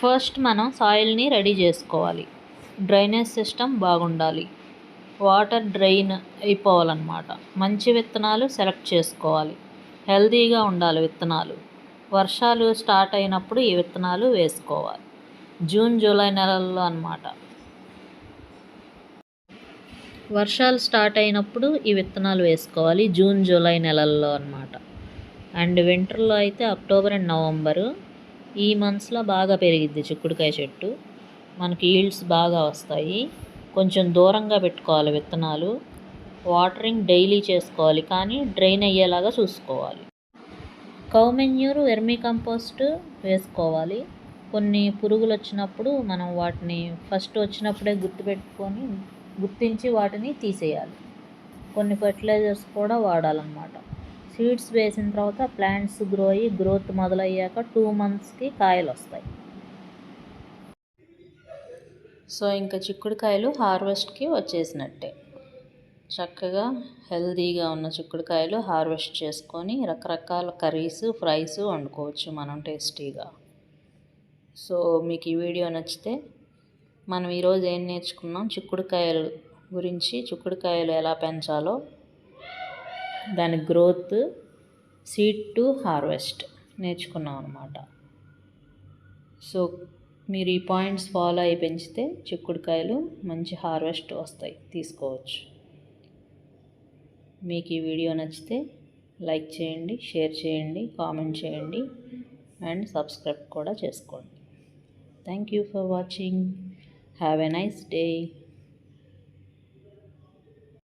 First మనం సాయిల్ని ready చేసుకోవాలి. డ్రైనేజ్ సిస్టమ్ బాగుండాలి. వాటర్ డ్రైన్ అయిపోవాలన్నమాట. మంచి విత్తనాలు సెలెక్ట్ చేసుకోవాలి. హెల్తీగా ఉండాలి విత్తనాలు. వర్షాలు స్టార్ట్ అయినప్పుడు ఈ విత్తనాలు వేసుకోవాలి. జూన్ జూలై నెలల్లో అనమాట వర్షాలు స్టార్ట్ అయినప్పుడు ఈ విత్తనాలు వేసుకోవాలి జూన్ జూలై నెలల్లో అనమాట అండ్ వింటర్లో అయితే అక్టోబర్ అండ్ నవంబరు ఈ మంత్స్లో బాగా పెరిగిద్ది చిక్కుడుకాయ చెట్టు. మనకి ఈల్డ్స్ బాగా వస్తాయి. కొంచెం దూరంగా పెట్టుకోవాలి విత్తనాలు. వాటరింగ్ డైలీ చేసుకోవాలి కానీ డ్రైన్ అయ్యేలాగా చూసుకోవాలి. కౌమెన్యూరు వెర్మీ కంపోస్ట్ వేసుకోవాలి. కొన్ని పురుగులు వచ్చినప్పుడు మనం వాటిని ఫస్ట్ వచ్చినప్పుడే గుర్తుపెట్టుకొని గుర్తించి వాటిని తీసేయాలి. కొన్ని ఫర్టిలైజర్స్ కూడా వాడాలన్నమాట. సీడ్స్ వేసిన తర్వాత ప్లాంట్స్ గ్రో అయ్యి గ్రోత్ మొదలయ్యాక టూ మంత్స్కి కాయలు వస్తాయి సో ఇంకా చిక్కుడుకాయలు హార్వెస్ట్కి వచ్చేసినట్టే. చక్కగా హెల్తీగా ఉన్న చిక్కుడుకాయలు హార్వెస్ట్ చేసుకొని రకరకాల కర్రీస్ ఫ్రైస్ వండుకోవచ్చు మనం టేస్టీగా. సో మీకు ఈ వీడియో నచ్చితే మనం ఈరోజు ఏం నేర్చుకున్నాం? చిక్కుడుకాయలు గురించి చిక్కుడుకాయలు ఎలా పెంచాలో దాని గ్రోత్ సీడ్ టు హార్వెస్ట్ నేర్చుకున్నాం అనమాట సో మీరు ఈ పాయింట్స్ ఫాలో అయి పెంచితే చిక్కుడుకాయలు మంచి హార్వెస్ట్ వస్తాయి తీసుకోవచ్చు. మీకు ఈ వీడియో నచ్చితే లైక్ చేయండి షేర్ చేయండి కామెంట్ చేయండి అండ్ సబ్స్క్రైబ్ కూడా చేసుకోండి. Thank you for watching. Have a nice day.